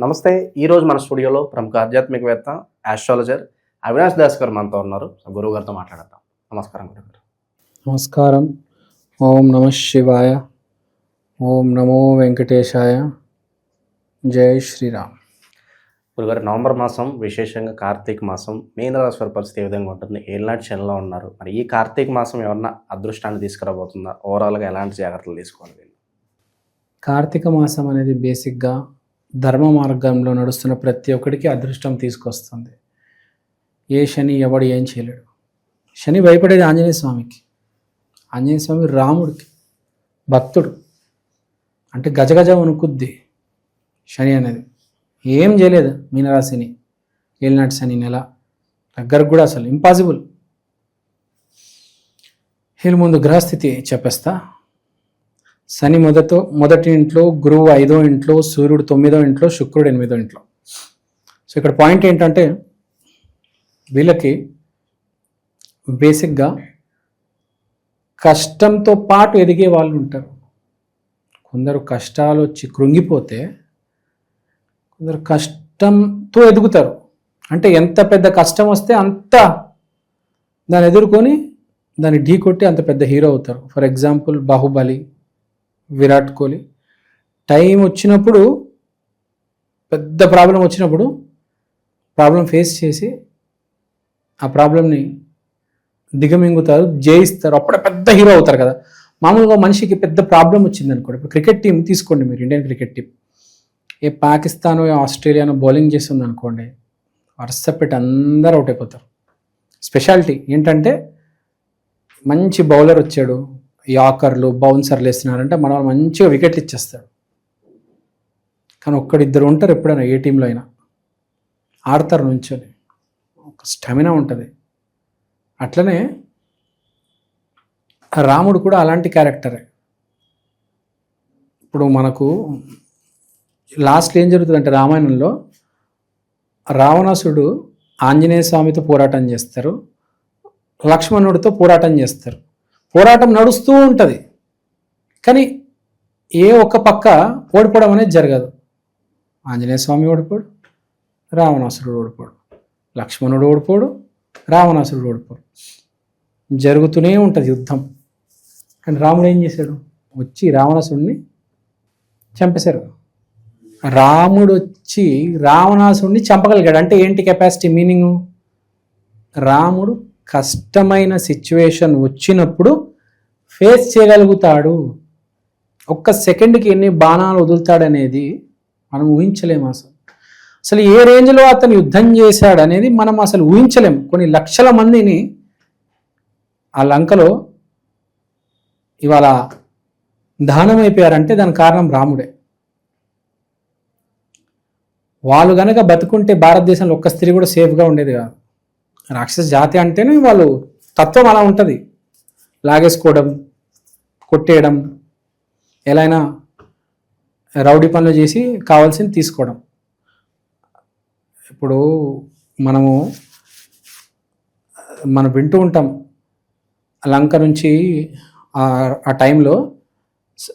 నమస్తే. ఈ రోజు మన స్టూడియోలో ప్రముఖ ఆధ్యాత్మికవేత్త ఆస్ట్రాలజర్ అవినాష్ దాస్ గారు మనతో ఉన్నారు. గురువు గారితో మాట్లాడతాం నమస్కారం గురుగారు నమస్కారం. ఓం నమ శివాయ. ఓం నమో వెంకటేశాయ. జై శ్రీరామ్. గురుగారు నవంబర్ మాసం విశేషంగా కార్తీక మాసం మీన రాశి వారి పరిస్థితి ఏ విధంగా ఉంటుంది? ఏళ్ళనాటి శనిలో ఉన్నారు. మరి ఈ కార్తీక మాసం ఏమన్నా అదృష్టాన్ని తీసుకురాబోతుందా? ఓవరాల్గా ఎలాంటి జాగ్రత్తలు తీసుకోవాలి? కార్తీక మాసం అనేది బేసిక్గా ధర్మ మార్గంలో నడుస్తున్న ప్రతి ఒక్కడికి అదృష్టం తీసుకొస్తుంది. ఏ శని ఎవడు ఏం చేయలేడు. శని భయపడేది ఆంజనేయ స్వామికి ఆంజనేయ స్వామి రాముడికి భక్తుడు. అంటే గజగజ వణుకుద్ది శని అనేది. ఏం చేయలేదు మీనరాశిని. ఏలినాటి శని నెల దగ్గరకు కూడా అసలు ఇంపాసిబుల్ వీళ్ళు ముందు గ్రహస్థితి చెప్పేస్తా. శని మొదట మొదటి ఇంట్లో గురువు ఐదో ఇంట్లో సూర్యుడు తొమ్మిదో ఇంట్లో శుక్రుడు ఎనిమిదో ఇంట్లో. సో ఇక్కడ పాయింట్ ఏంటంటే వీళ్ళకి బేసిక్గా కష్టంతో పాటు ఎదిగే వాళ్ళు ఉంటారు. కొందరు కష్టాలు వచ్చి కృంగిపోతే కొందరు కష్టంతో ఎదుగుతారు. అంటే ఎంత పెద్ద కష్టం వస్తే అంత దాన్ని ఎదుర్కొని దాన్ని ఢీ కొట్టి అంత పెద్ద హీరో అవుతారు. For example Baahubali. Virat Kohli. Time వచ్చినప్పుడు పెద్ద ప్రాబ్లం వచ్చినప్పుడు ప్రాబ్లం ఫేస్ చేసి ఆ ప్రాబ్లంని దిగమింగుతారు జయిస్తారు. అప్పుడే పెద్ద హీరో అవుతారు కదా. మామూలుగా మనిషికి పెద్ద ప్రాబ్లం వచ్చింది అనుకోండి. ఇప్పుడు క్రికెట్ టీం తీసుకోండి మీరు ఇండియన్ క్రికెట్ టీం. ఏ పాకిస్తాన్ ఏ ఆస్ట్రేలియానో బౌలింగ్ చేస్తుంది అనుకోండి వరుసపెట్టి అందరూ అవుట్ అయిపోతారు. స్పెషాలిటీ ఏంటంటే మంచి బౌలర్ వచ్చాడు యాకర్లు బౌన్సర్లు వేస్తున్నారంటే మన మంచిగా వికెట్లు ఇచ్చేస్తాడు. కానీ ఒక్కడిద్దరు ఉంటారు ఎప్పుడైనా ఏ టీంలో అయినా. ఆడతారు నుంచొని. ఒక స్టెమినా ఉంటుంది. అట్లనే రాముడు కూడా అలాంటి క్యారెక్టరే. ఇప్పుడు మనకు లాస్ట్ ఏం జరుగుతుందంటే రామాయణంలో రావణాసుడు ఆంజనేయ స్వామితో పోరాటం చేస్తారు. లక్ష్మణుడితో పోరాటం చేస్తారు. పోరాటం నడుస్తూ ఉంటుంది. కానీ ఏ ఒక్క పక్క ఓడిపోవడం అనేది జరగదు. ఆంజనేయ స్వామి ఓడిపోడు రావణాసురుడు ఓడిపోడు లక్ష్మణుడు ఓడిపోడు రావణాసురుడు ఓడిపోడు. జరుగుతూనే ఉంటుంది యుద్ధం. కానీ రాముడు ఏం చేశాడు? వచ్చి రావణాసుడిని చంపేశారు. రాముడు వచ్చి రావణాసుడిని చంపగలిగాడు. అంటే ఏంటి కెపాసిటీ మీనింగ్ రాముడు కష్టమైన సిచ్యువేషన్ వచ్చినప్పుడు ఫేస్ చేయగలుగుతాడు. ఒక్క సెకండ్కి ఎన్ని బాణాలు వదులుతాడనేది మనం ఊహించలేము అసలు. అసలు ఏ రేంజ్లో అతను యుద్ధం చేశాడు అనేది మనం అసలు ఊహించలేం కొన్ని లక్షల మందిని ఆ లంకలో ఇవాళ దహనమైపోయారంటే అయిపోయారంటే కారణం రాముడే. వాళ్ళు కనుక బతుకుంటే భారతదేశంలో ఒక్క స్త్రీ కూడా సేఫ్గా ఉండేది కాదు. రాక్షస జాతి అంటేనే వాళ్ళు తత్వం అలా ఉంటుంది. లాగేసుకోవడం కొట్టేయడం ఎలా అయినా రౌడీ పనులు చేసి కావాల్సింది తీసుకోవడం. ఇప్పుడు మనము మనం వింటూ ఉంటాం లంక నుంచి ఆ- ఆ టైంలో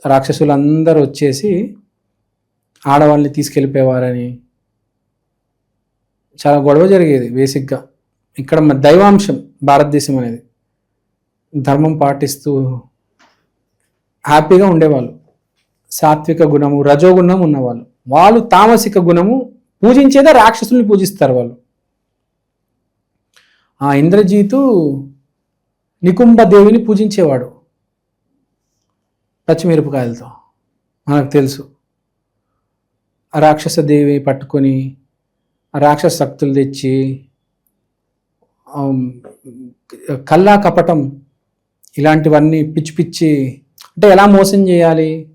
రాక్షసులందరూ వచ్చేసి ఆడవాళ్ళని తీసుకెళ్ళిపోయేవారని. చాలా గొడవ జరిగేది బేసిక్గా. ఇక్కడ మన దైవాంశం భారతదేశం అనేది. ధర్మం పాటిస్తూ హ్యాపీగా ఉండేవాళ్ళు. సాత్విక గుణము రజోగుణం ఉన్నవాళ్ళు. వాళ్ళు తామసిక గుణము పూజించేదే రాక్షసుల్ని పూజిస్తారు వాళ్ళు. ఆ ఇంద్రజీతు నికుంభ దేవిని పూజించేవాడు. పచ్చిమిరపకాయలతో మనకు తెలుసు. రాక్షస దేవి పట్టుకొని రాక్షస శక్తులు తెచ్చి కల్లా కపటం ఇలాంటివన్నీ పిచ్చి పిచ్చి అంటే ఎలా మోసం చేయాలి?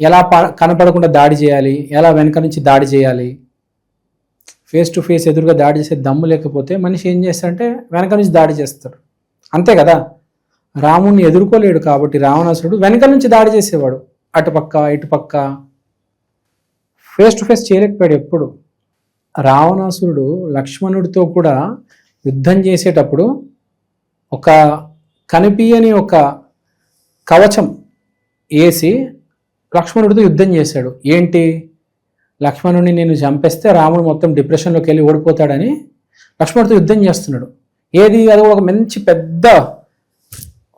ఎలా ప- కనపడకుండా దాడి చేయాలి? ఎలా వెనక నుంచి దాడి చేయాలి? ఫేస్ టు ఫేస్ ఎదురుగా దాడి చేసే దమ్ము లేకపోతే మనిషి ఏం చేస్తాడంటే వెనక నుంచి దాడి చేస్తాడు. అంతే కదా? రాముణ్ణి ఎదుర్కోలేడు కాబట్టి రావణాసురుడు వెనక నుంచి దాడి చేసేవాడు. అటుపక్క ఇటుపక్క ఫేస్ టు ఫేస్ చేయలేకపోయాడు ఎప్పుడు. రావణాసురుడు లక్ష్మణుడితో కూడా యుద్ధం చేసేటప్పుడు ఒక కనిపించని ఒక కవచం వేసి లక్ష్మణుడితో యుద్ధం చేశాడు. ఏంటి? లక్ష్మణుని నేను చంపేస్తే రాముడు మొత్తం డిప్రెషన్లోకి వెళ్ళి ఓడిపోతాడని లక్ష్మణుడితో యుద్ధం చేస్తున్నాడు. ఏది? అది ఒక మంచి పెద్ద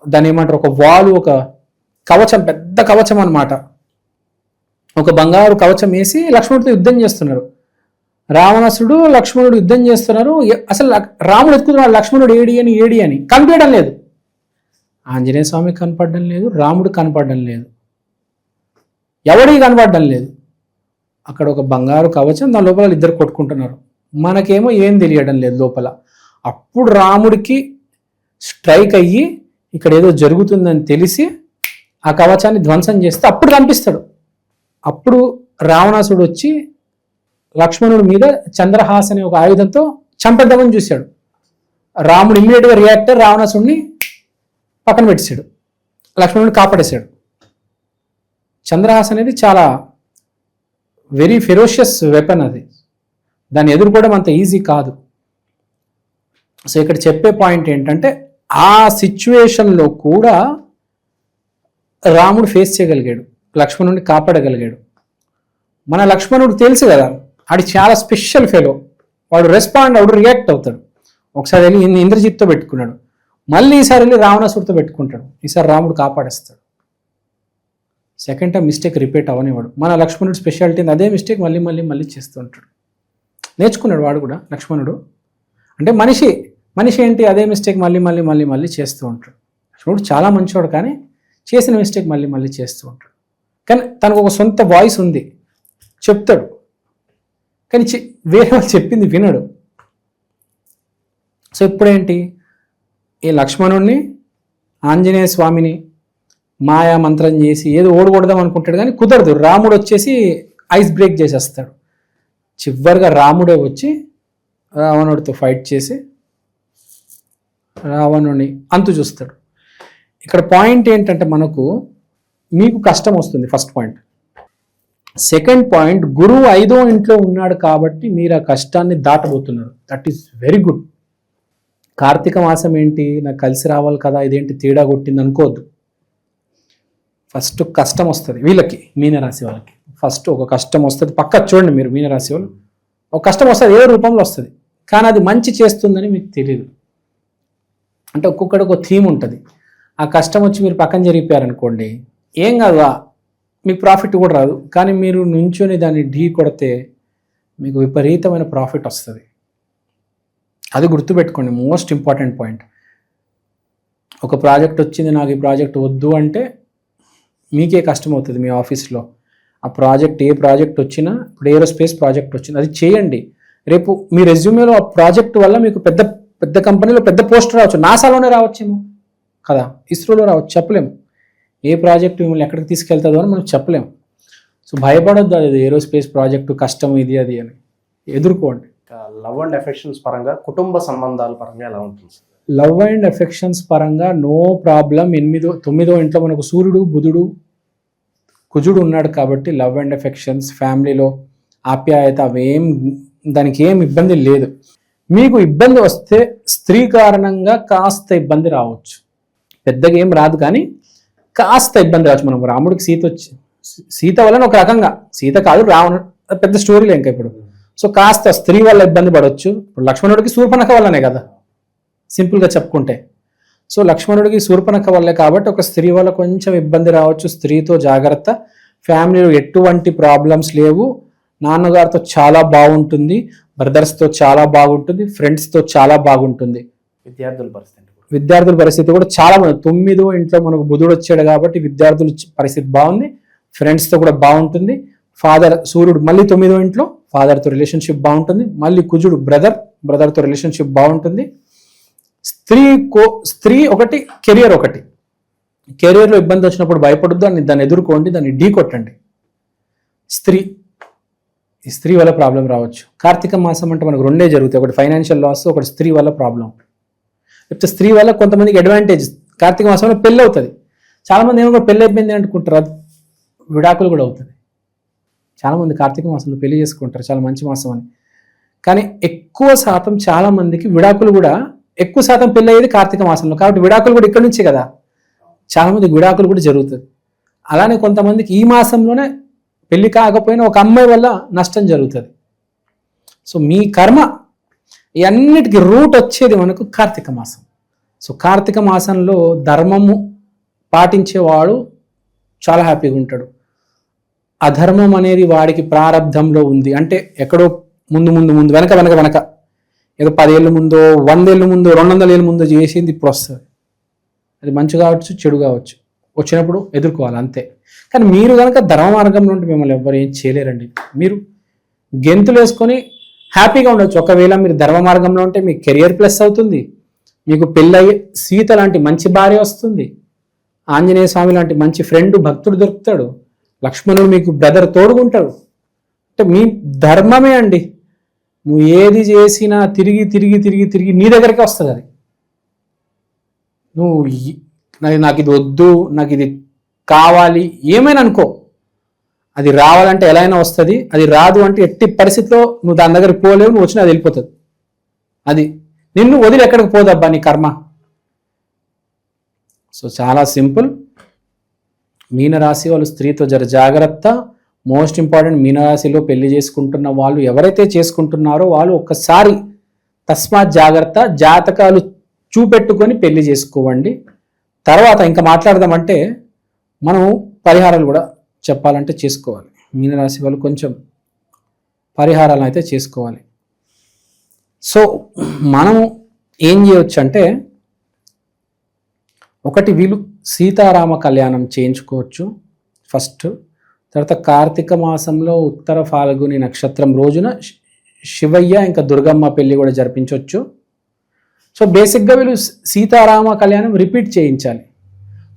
దాని ఏమంటారు? ఒక వాలు ఒక కవచం పెద్ద కవచం అనమాట ఒక బంగారు కవచం వేసి లక్ష్మణుడితో యుద్ధం చేస్తున్నారు. రావణాసుడు లక్ష్మణుడు యుద్ధం చేస్తున్నారు. అసలు రాముడు ఎత్తుకుతున్నాడు లక్ష్మణుడు ఏడి అని ఏడి అని. కనిపించడం లేదు. ఆంజనేయ స్వామి కనపడడం లేదు రాముడు కనపడడం లేదు. ఎవడికి కనపడడం లేదు. అక్కడ ఒక బంగారు కవచం దాని లోపల ఇద్దరు కొట్టుకుంటున్నారు. మనకేమో ఏం తెలియడం లేదు లోపల. అప్పుడు రాముడికి స్ట్రైక్ అయ్యి ఇక్కడ ఏదో జరుగుతుందని తెలిసి ఆ కవచాన్ని ధ్వంసం చేస్తే అప్పుడు కనిపిస్తాడు. అప్పుడు రావణాసుడు వచ్చి లక్ష్మణుడి మీద చంద్రహాస్ అనే ఒక ఆయుధంతో చంపేద్దామని చూశాడు. రాముడు ఇమ్మీడియట్గా రియాక్ట్ రావణాసుడిని పక్కన పెట్టేశాడు. లక్ష్మణుడిని కాపాడేశాడు. చంద్రహాస్ అనేది చాలా వెరీ ఫెరోషియస్ వెపన్ అది. దాన్ని ఎదుర్కోవడం అంత ఈజీ కాదు. సో ఇక్కడ చెప్పే పాయింట్ ఏంటంటే ఆ సిచ్యువేషన్లో కూడా రాముడు ఫేస్ చేయగలిగాడు. లక్ష్మణుడిని కాపాడగలిగాడు. మన లక్ష్మణుడు తెలుసు కదా ఆడి చాలా స్పెషల్ ఫెలో. వాడు రెస్పాండ్ అవుడు రియాక్ట్ అవుతాడు. ఒకసారి వెళ్ళి ఇంద్రజిత్తో పెట్టుకున్నాడు. మళ్ళీ ఈసారి వెళ్ళి రావణాసుడితో పెట్టుకుంటాడు. ఈసారి రాముడు కాపాడేస్తాడు. సెకండ్ టైం మిస్టేక్ రిపీట్ అవనివాడు మన లక్ష్మణుడు స్పెషాలిటీ అదే మిస్టేక్ మళ్ళీ మళ్ళీ మళ్ళీ చేస్తూ ఉంటాడు. నేర్చుకున్నాడు వాడు కూడా లక్ష్మణుడు. అంటే మనిషి మనిషి ఏంటి? అదే మిస్టేక్ మళ్ళీ మళ్ళీ మళ్ళీ మళ్ళీ చేస్తూ ఉంటాడు. లక్ష్మణుడు చాలా మంచివాడు కానీ చేసిన మిస్టేక్ మళ్ళీ మళ్ళీ చేస్తూ ఉంటాడు. కానీ తనకు ఒక సొంత వాయిస్ ఉంది. చెప్తాడు. కానీ చె- వేరే వాళ్ళు చెప్పింది వినడు. సో ఇప్పుడేంటి? ఈ లక్ష్మణుడిని ఆంజనేయ స్వామిని మాయా మంత్రం చేసి ఏదో ఓడగొడదాం అనుకుంటాడు కానీ కుదరదు. రాముడు వచ్చేసి ఐస్ బ్రేక్ చేసేస్తాడు. చివరిగా రాముడే వచ్చి రావణుడితో ఫైట్ చేసి రావణుని అంతు చూస్తాడు. ఇక్కడ పాయింట్ ఏంటంటే మనకు మీకు కష్టం వస్తుంది ఫస్ట్ పాయింట్. సెకండ్ పాయింట్ గురువు ఐదో ఇంట్లో ఉన్నాడు కాబట్టి మీరు ఆ కష్టాన్ని దాటబోతున్నారు. దట్ ఈస్ వెరీ గుడ్ కార్తీక మాసం ఏంటి? నాకు కలిసి రావాలి కదా ఇదేంటి తేడా కొట్టింది అనుకోవద్దు. ఫస్ట్ కష్టం వస్తుంది వీళ్ళకి మీనరాశి వాళ్ళకి. ఫస్ట్ ఒక కష్టం వస్తుంది. పక్క చూడండి మీరు మీనరాశి వాళ్ళు. ఒక కష్టం వస్తుంది ఏ రూపంలో వస్తుంది. కానీ అది మంచి చేస్తుందని మీకు తెలియదు అంటే ఒక్కొక్కడికి ఒక థీమ్ ఉంటుంది. ఆ కష్టం వచ్చి మీరు పక్కన జరిగిపోయారనుకోండి ఏం కాదు మీకు ప్రాఫిట్ కూడా రాదు. కానీ మీరు నుంచొని దాన్ని ఢీ కొడితే మీకు విపరీతమైన ప్రాఫిట్ వస్తుంది. అది గుర్తుపెట్టుకోండి. Most important point. ఒక ప్రాజెక్ట్ వచ్చింది నాకు ఈ ప్రాజెక్ట్ వద్దు అంటే మీకే కష్టం అవుతుంది మీ ఆఫీస్లో. ఆ ప్రాజెక్ట్ ఏ ప్రాజెక్ట్ వచ్చినా ఇప్పుడు ఏరోస్పేస్ ప్రాజెక్ట్ వచ్చింది అది చేయండి. రేపు మీ రెజ్యూమేలో ఆ ప్రాజెక్ట్ వల్ల మీకు పెద్ద పెద్ద కంపెనీలో పెద్ద పోస్ట్ రావచ్చు. నాసాలోనే రావచ్చేమో కదా? ఇస్రోలో రావచ్చు. చెప్పలేము. ఏ ప్రాజెక్ట్ మిమ్మల్ని ఎక్కడికి తీసుకెళ్తుందో అని మనం చెప్పలేము సో భయపడొద్దు అది ఏరోస్పేస్ ప్రాజెక్టు కష్టం ఇది అది అని. ఎదుర్కోండి. లవ్ అండ్ ఎఫెక్షన్స్ పరంగా కుటుంబ సంబంధాల పరంగా ఎలా ఉంటుంది? లవ్ అండ్ ఎఫెక్షన్స్ పరంగా నో ప్రాబ్లం. ఎనిమిదో తొమ్మిదో ఇంట్లో మనకు సూర్యుడు బుధుడు కుజుడు ఉన్నాడు కాబట్టి లవ్ అండ్ ఎఫెక్షన్స్ ఫ్యామిలీలో ఆప్యాయత అవేం దానికి ఏం ఇబ్బంది లేదు. మీకు ఇబ్బంది వస్తే స్త్రీ కారణంగా కాస్త ఇబ్బంది రావచ్చు. పెద్దగా ఏం రాదు కానీ కాస్త ఇబ్బంది రావచ్చు మనం. రాముడికి సీత వచ్చి సీత వలన ఒక రకంగా సీత కాదు రావణుడు పెద్ద స్టోరీలే ఇంకా ఇప్పుడు. సో కాస్త స్త్రీ వల్ల ఇబ్బంది పడవచ్చు ఇప్పుడు లక్ష్మణుడికి శూర్పణక వల్లనే కదా సింపుల్గా చెప్పుకుంటే. సో లక్ష్మణుడికి శూర్పణక వల్లే కాబట్టి ఒక స్త్రీ వల్ల కొంచెం ఇబ్బంది రావచ్చు. స్త్రీతో జాగ్రత్త. ఫ్యామిలీలో ఎటువంటి ప్రాబ్లమ్స్ లేవు. నాన్నగారితో చాలా బాగుంటుంది. బ్రదర్స్తో చాలా బాగుంటుంది. ఫ్రెండ్స్తో చాలా బాగుంటుంది. విద్యార్థుల పరిస్థితి. విద్యార్థుల పరిస్థితి కూడా చాలా బాగుంది. తొమ్మిదో ఇంట్లో మనకు బుధుడు వచ్చాడు కాబట్టి విద్యార్థుల పరిస్థితి బాగుంది. ఫ్రెండ్స్తో కూడా బాగుంటుంది. ఫాదర్ సూర్యుడు మళ్ళీ తొమ్మిదో ఇంట్లో ఫాదర్తో రిలేషన్షిప్ బాగుంటుంది. మళ్ళీ కుజుడు బ్రదర్ బ్రదర్తో రిలేషన్షిప్ బాగుంటుంది. స్త్రీ కో స్త్రీ ఒకటి కెరియర్ ఒకటి. కెరియర్లో ఇబ్బంది వచ్చినప్పుడు భయపడద్దు దాన్ని దాన్ని ఎదుర్కోండి దాన్ని ఢీ కొట్టండి. స్త్రీ ఈ స్త్రీ వల్ల ప్రాబ్లం రావచ్చు. కార్తీక మాసం అంటే మనకు రెండే జరుగుతాయి. ఒకటి ఫైనాన్షియల్ లాస్ ఒకటి స్త్రీ వల్ల ప్రాబ్లం లేకపోతే స్త్రీ వల్ల కొంతమందికి అడ్వాంటేజ్ కార్తీక మాసంలో పెళ్ళి అవుతుంది. చాలామంది ఏమో పెళ్ళి అయిపోయింది అనుకుంటారు. అది విడాకులు కూడా అవుతుంది. చాలామంది కార్తీక మాసంలో పెళ్ళి చేసుకుంటారు. చాలా మంచి మాసం అని. కానీ ఎక్కువ శాతం చాలామందికి విడాకులు కూడా ఎక్కువ శాతం పెళ్ళి అయ్యేది కార్తీక మాసంలో. కాబట్టి విడాకులు కూడా ఇక్కడ నుంచే కదా. చాలామంది విడాకులు కూడా జరుగుతుంది. అలానే కొంతమందికి ఈ మాసంలోనే పెళ్ళి కాకపోయినా ఒక అమ్మాయి వల్ల నష్టం జరుగుతుంది. సో మీ కర్మ ఇవన్నిటికీ రూట్ వచ్చేది మనకు కార్తీక మాసం. సో కార్తీక మాసంలో ధర్మము పాటించేవాడు చాలా హ్యాపీగా ఉంటాడు. అధర్మం అనేది వాడికి ప్రారంధంలో ఉంది. అంటే ఎక్కడో ముందు ముందు ముందు వెనక వెనక వెనక. ఏదో పదేళ్ళ ముందో వందేళ్ళ ముందో రెండు వందల ఏళ్ళ ముందో చేసింది ఇప్పుడు వస్తుంది. అది మంచి కావచ్చు చెడు కావచ్చు. వచ్చినప్పుడు ఎదుర్కోవాలి అంతే. కానీ మీరు కనుక ధర్మ మార్గంలో ఉంటే మిమ్మల్ని ఎవ్వరు ఏం చేయలేరండి. మీరు గెంతులు వేసుకొని హ్యాపీగా ఉండొచ్చు. ఒకవేళ మీరు ధర్మ మార్గంలో ఉంటే మీ కెరియర్ ప్లస్ అవుతుంది. మీకు పెళ్ళయి సీత లాంటి మంచి భార్య వస్తుంది. ఆంజనేయ స్వామి లాంటి మంచి ఫ్రెండ్ భక్తుడు దొరుకుతాడు. లక్ష్మణుడు మీకు బ్రదర్ తోడుకుంటాడు అంటే మీ ధర్మమే అండి. నువ్వు ఏది చేసినా తిరిగి తిరిగి తిరిగి తిరిగి నీ దగ్గరికి వస్తుంది అది. నువ్వు నాకు ఇది వద్దు నాకు ఇది కావాలి ఏమైనా అనుకో. అది రావాలంటే ఎలా అయినా వస్తుంది. అది రాదు అంటే ఎట్టి పరిస్థితిలో నువ్వు దాని దగ్గర పోలేవు నువ్వు వచ్చినా అది వెళ్ళిపోతుంది. అది నిన్ను వదిలి ఎక్కడికి పోదబ్బా నీ కర్మ. సో చాలా సింపుల్. మీనరాశి వాళ్ళు స్త్రీతో జర జాగ్రత్త. మోస్ట్ ఇంపార్టెంట్ మీనరాశిలో పెళ్ళి చేసుకుంటున్న వాళ్ళు ఎవరైతే చేసుకుంటున్నారో వాళ్ళు ఒక్కసారి తస్మాత్ జాగ్రత్త జాతకాలు చూపెట్టుకొని పెళ్ళి చేసుకోవండి. తర్వాత ఇంకా మాట్లాడదామంటే మనం పరిహారాలు కూడా చెప్పాలంటే చేసుకోవాలి. మీనరాశి వాళ్ళు కొంచెం పరిహారాలు అయితే చేసుకోవాలి. సో మనము ఏం చేయొచ్చు అంటే ఒకటి వీలు సీతారామ కళ్యాణం చేయించుకోవచ్చు. ఫస్ట్ తర్వాత కార్తీక మాసంలో ఉత్తర ఫాల్గుని నక్షత్రం రోజున శివయ్య ఇంకా దుర్గమ్మ పెళ్ళి కూడా జరిపించవచ్చు సో బేసిక్గా వీళ్ళు సీతారామ కళ్యాణం రిపీట్ చేయించాలి.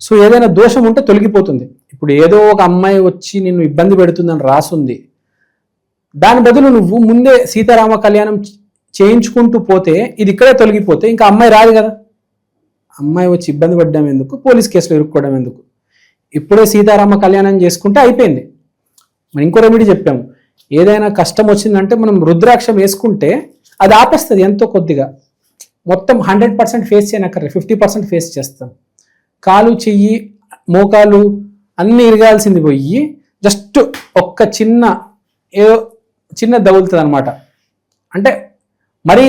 సో ఏదైనా దోషం ఉంటే తొలగిపోతుంది. ఇప్పుడు ఏదో ఒక అమ్మాయి వచ్చి నిన్ను ఇబ్బంది పెడుతుందని రాసుంది. దాని బదులు నువ్వు ముందే సీతారామ కళ్యాణం చేయించుకుంటూ పోతే ఇది ఇక్కడే తొలగిపోతే ఇంకా అమ్మాయి రాదు కదా. అమ్మాయి వచ్చి ఇబ్బంది పడ్డం ఎందుకు? పోలీస్ కేసులో ఇరుక్కోవడం ఎందుకు? ఇప్పుడే సీతారామ కళ్యాణం చేసుకుంటే అయిపోయింది. మనం ఇంకో రెమెడీ చెప్పాము ఏదైనా కష్టం వచ్చిందంటే మనం రుద్రాక్షం వేసుకుంటే అది ఆపేస్తుంది ఎంతో కొద్దిగా. మొత్తం హండ్రెడ్ పర్సెంట్ ఫేస్ చేయనక్కర్లేదు ఫిఫ్టీ పర్సెంట్ ఫేస్ చేస్తాం. కాలు చెయ్యి మోకాలు అన్నీ ఇరగాల్సింది పోయి జస్ట్ ఒక్క చిన్న ఏదో చిన్న దగులుతుంది అనమాట అంటే మరి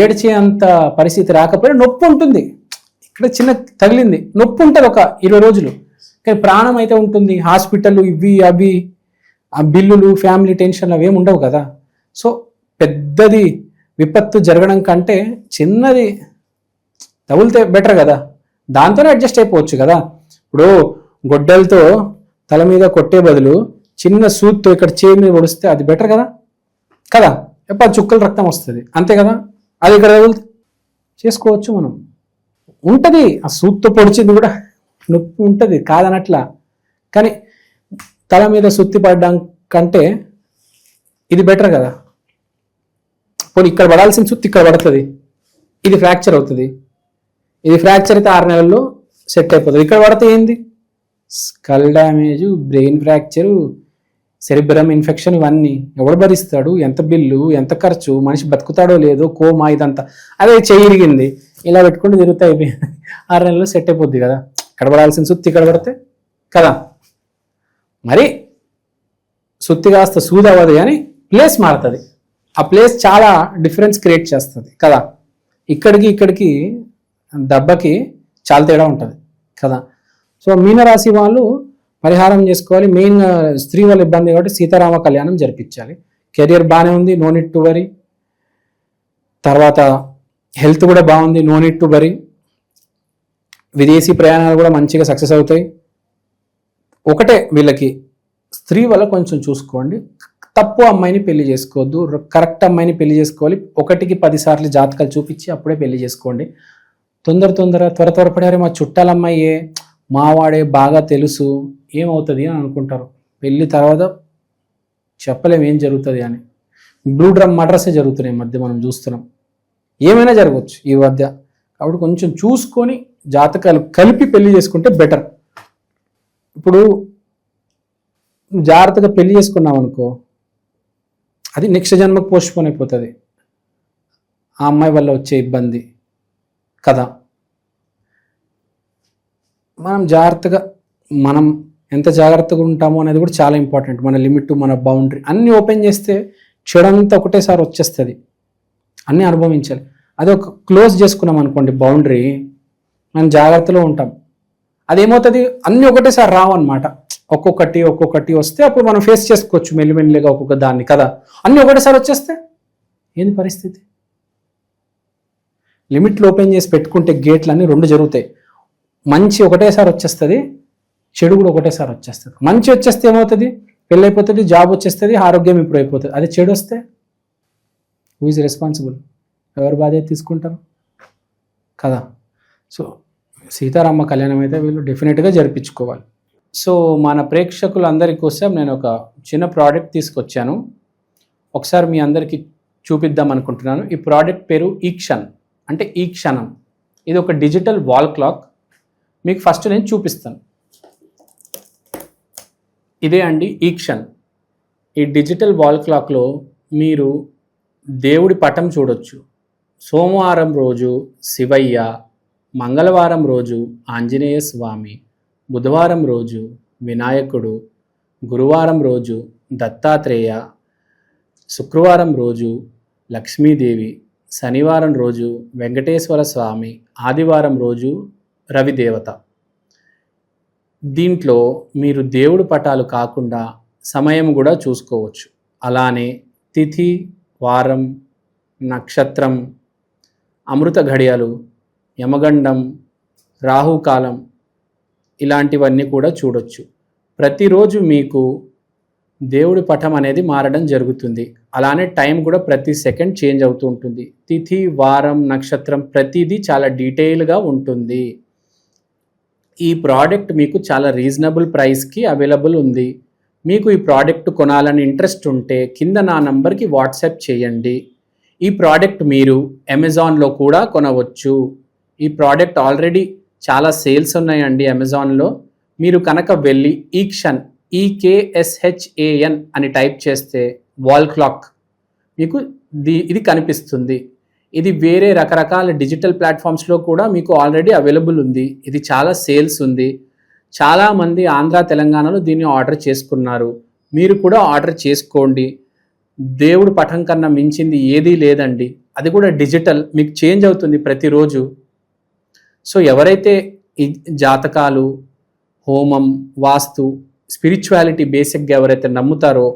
ఏడ్చే అంత పరిస్థితి రాకపోయినా నొప్పి ఉంటుంది. ఇక్కడ చిన్న తగిలింది. నొప్పి ఉంటుంది ఒక ఇరవై రోజులు. కానీ ప్రాణం అయితే ఉంటుంది. హాస్పిటల్ ఇవి అవి ఆ బిల్లులు ఫ్యామిలీ టెన్షన్లు అవి ఏమి ఉండవు కదా. సో పెద్దది విపత్తు జరగడం కంటే చిన్నది తగులితే బెటర్ కదా. దాంతోనే అడ్జస్ట్ అయిపోవచ్చు కదా. ఇప్పుడు గొడ్డలతో తల మీద కొట్టే బదులు చిన్న సూత్తో ఇక్కడ చేయి మీద పొడిస్తే అది బెటర్ కదా? కదా? ఎప్పుడు చుక్కల రక్తం వస్తుంది. అంతే కదా? అది ఇక్కడ చేసుకోవచ్చు మనం. ఉంటుంది. ఆ సూత్తో పొడిచింది కూడా నొప్పి ఉంటుంది కాదనట్లా. కానీ తల మీద సుత్తి పడడం కంటే ఇది బెటర్ కదా? పోనీ ఇక్కడ పడాల్సిన సుత్తి ఇక్కడ పడుతుంది. ఇది ఫ్రాక్చర్ అవుతుంది. ఇది ఫ్రాక్చర్ అయితే ఆరు నెలల్లో సెట్ అయిపోతుంది. ఇక్కడ పడితే ఏంది? Skull damage brain fracture cerebrum infection ఇవన్నీ. ఎవడు భరిస్తాడు? ఎంత బిల్లు? ఎంత ఖర్చు? మనిషి బతుకుతాడో లేదో? కోమా ఇదంతా. అదే చేయిరిగింది ఇలా పెట్టుకుంటూ తిరుగుతా అయిపోయింది ఆరు నెలల్లో సెట్ అయిపోద్ది కదా. కడబడాల్సిన సుత్తి కడబడితే కదా. మరి సుత్తి కాస్త సూది అవ్వదు కానీ ప్లేస్ మారుతుంది. ఆ ప్లేస్ చాలా డిఫరెన్స్ క్రియేట్ చేస్తుంది. కదా. ఇక్కడికి ఇక్కడికి దెబ్బకి చాలా తేడా ఉంటుంది. కదా. సో మీనరాశి వాళ్ళు పరిహారం చేసుకోవాలి. మెయిన్ స్త్రీ వాళ్ళ ఇబ్బంది కాబట్టి సీతారామ కళ్యాణం జరిపించాలి. కెరియర్ బాగానే ఉంది నో నిట్ టు వరీ. తర్వాత హెల్త్ కూడా బాగుంది నో నిట్ టు వరీ. విదేశీ ప్రయాణాలు కూడా మంచిగా సక్సెస్ అవుతాయి. ఒకటే వీళ్ళకి స్త్రీ వల్ల కొంచెం చూసుకోండి. తప్పు అమ్మాయిని పెళ్ళి చేసుకోవద్దు కరెక్ట్ అమ్మాయిని పెళ్ళి చేసుకోవాలి. ఒకటికి పదిసార్లు జాతకాలు చూపించి అప్పుడే పెళ్ళి చేసుకోండి. తొందర తొందర త్వర త్వరపడారే మా చుట్టాలమ్మాయే మావాడే బాగా తెలుసు ఏమవుతుంది అని అనుకుంటారు. పెళ్ళి తర్వాత చెప్పలేము ఏం జరుగుతుంది అని. బ్లూ డ్రమ్ మర్డర్సే జరుగుతున్నాయి ఈ మధ్య మనం చూస్తున్నాం. ఏమైనా జరగవచ్చు ఈ మధ్య. కాబట్టి కొంచెం చూసుకొని జాతకాలు కలిపి పెళ్ళి చేసుకుంటే బెటర్ ఇప్పుడు జాగ్రత్తగా పెళ్ళి చేసుకున్నావు అనుకో అది నెక్స్ట్ జన్మకు పోస్ట్పోన్ అయిపోతుంది. ఆ అమ్మాయి వల్ల వచ్చే ఇబ్బంది. కదా. మనం జాగ్రత్తగా మనం ఎంత జాగ్రత్తగా ఉంటామో అనేది కూడా చాలా ఇంపార్టెంట్ మన లిమిట్ మన బౌండరీ అన్నీ ఓపెన్ చేస్తే చెడంతా ఒకటేసారి వచ్చేస్తుంది. అన్నీ అనుభవించాలి. అదే ఒక క్లోజ్ చేసుకున్నాం అనుకోండి బౌండరీ మనం జాగ్రత్తలో ఉంటాం. అదేమవుతుంది? అన్నీ ఒకటేసారి రావు అనమాట ఒక్కొక్కటి ఒక్కొక్కటి వస్తే అప్పుడు మనం ఫేస్ చేసుకోవచ్చు మెల్లిమెల్లిగా ఒక్కొక్క దాన్ని కదా? అన్నీ ఒకటేసారి వచ్చేస్తే ఏంది పరిస్థితి? లిమిట్లు ఓపెన్ చేసి పెట్టుకుంటే గేట్లు అన్నీ రెండు జరుగుతాయి. మంచి ఒకటేసారి వచ్చేస్తుంది చెడు కూడా ఒకటేసారి వచ్చేస్తుంది. మంచి వచ్చేస్తే ఏమవుతుంది? పెళ్ళైపోతుంది జాబ్ వచ్చేస్తుంది ఆరోగ్యం ఇప్పుడు అయిపోతుంది అదే చెడు వస్తే హూ ఈజ్ రెస్పాన్సిబుల్ ఎవరు బాధ్యత తీసుకుంటారు? కదా. సో సీతారామ కళ్యాణం అయితే వీళ్ళు డెఫినెట్గా జరిపించుకోవాలి. సో మన ప్రేక్షకులందరి కోసం నేను ఒక చిన్న ప్రోడక్ట్ తీసుకొచ్చాను. ఒకసారి మీ అందరికీ చూపిద్దాం అనుకుంటున్నాను. ఈ ప్రోడక్ట్ పేరు ఈ ఈక్షన్ అంటే ఈ క్షణం ఇది ఒక డిజిటల్ వాల్ క్లాక్ మీకు ఫస్ట్ నేను చూపిస్తాను. ఇదే అండి ఈక్షన్ ఈ డిజిటల్ వాల్ క్లాక్లో మీరు దేవుడి పటం చూడొచ్చు. సోమవారం రోజు శివయ్య మంగళవారం రోజు ఆంజనేయ స్వామి బుధవారం రోజు వినాయకుడు గురువారం రోజు దత్తాత్రేయ శుక్రవారం రోజు లక్ష్మీదేవి శనివారం రోజు వెంకటేశ్వర స్వామి ఆదివారం రోజు రవిదేవత. దీంట్లో మీరు దేవుడు పటాలు కాకుండా సమయం కూడా చూసుకోవచ్చు. అలానే తిథి వారం నక్షత్రం అమృత ఘడియలు యమగండం రాహుకాలం ఇలాంటివన్నీ కూడా చూడొచ్చు. ప్రతిరోజు మీకు దేవుడి పటం అనేది మారడం జరుగుతుంది. అలానే టైం కూడా ప్రతి సెకండ్ చేంజ్ అవుతూ ఉంటుంది. తిథి వారం నక్షత్రం ప్రతిదీ చాలా డీటెయిల్గా ఉంటుంది. ఈ ప్రోడక్ట్ మీకు చాలా రీజనబుల్ ప్రైస్కి అవైలబుల్ ఉంది. మీకు ఈ ప్రోడక్ట్ కొనాలని ఇంట్రెస్ట్ ఉంటే కింద నా నంబర్కి వాట్సాప్ చేయండి. ఈ ప్రోడక్ట్ మీరు అమెజాన్లో కూడా కొనవచ్చు. ఈ ప్రోడక్ట్ ఆల్రెడీ చాలా సేల్స్ ఉన్నాయండి అమెజాన్లో మీరు కనుక వెళ్ళి ఈక్షన్ ఈకేఎస్హెచ్ఏఎన్ అని టైప్ చేస్తే వాల్ క్లాక్ మీకు ది ఇది కనిపిస్తుంది. ఇది వేరే రకరకాల డిజిటల్ ప్లాట్ఫామ్స్లో కూడా మీకు ఆల్రెడీ అవైలబుల్ ఉంది. ఇది చాలా సేల్స్ ఉంది. చాలామంది ఆంధ్ర తెలంగాణలో దీన్ని ఆర్డర్ చేసుకున్నారు. మీరు కూడా ఆర్డర్ చేసుకోండి. దేవుడు పటం కన్నా మించింది ఏదీ లేదండి. అది కూడా డిజిటల్. మీకు చేంజ్ అవుతుంది ప్రతిరోజు. సో ఎవరైతే ఈ జాతకాలు హోమం వాస్తు స్పిరిచువాలిటీ బేసిక్గా ఎవరైతే నమ్ముతారో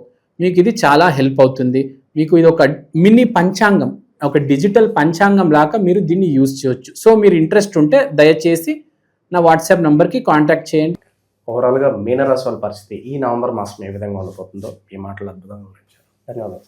మీకు ఇది చాలా హెల్ప్ అవుతుంది. మీకు ఇది ఒక మినీ పంచాంగం. ఒక డిజిటల్ పంచాంగం లాగా మీరు దీన్ని యూజ్ చేయొచ్చు. సో మీరు ఇంట్రెస్ట్ ఉంటే దయచేసి నా వాట్సాప్ నంబర్కి కాంటాక్ట్ చేయండి. ఓవరాల్గా మీనరాశి వాళ్ళ పరిస్థితి ఈ నవంబర్ మాసం ఏ విధంగా ఉండబోతుందో ఈ మాటలు అద్భుతంగా ధన్యవాదాలు.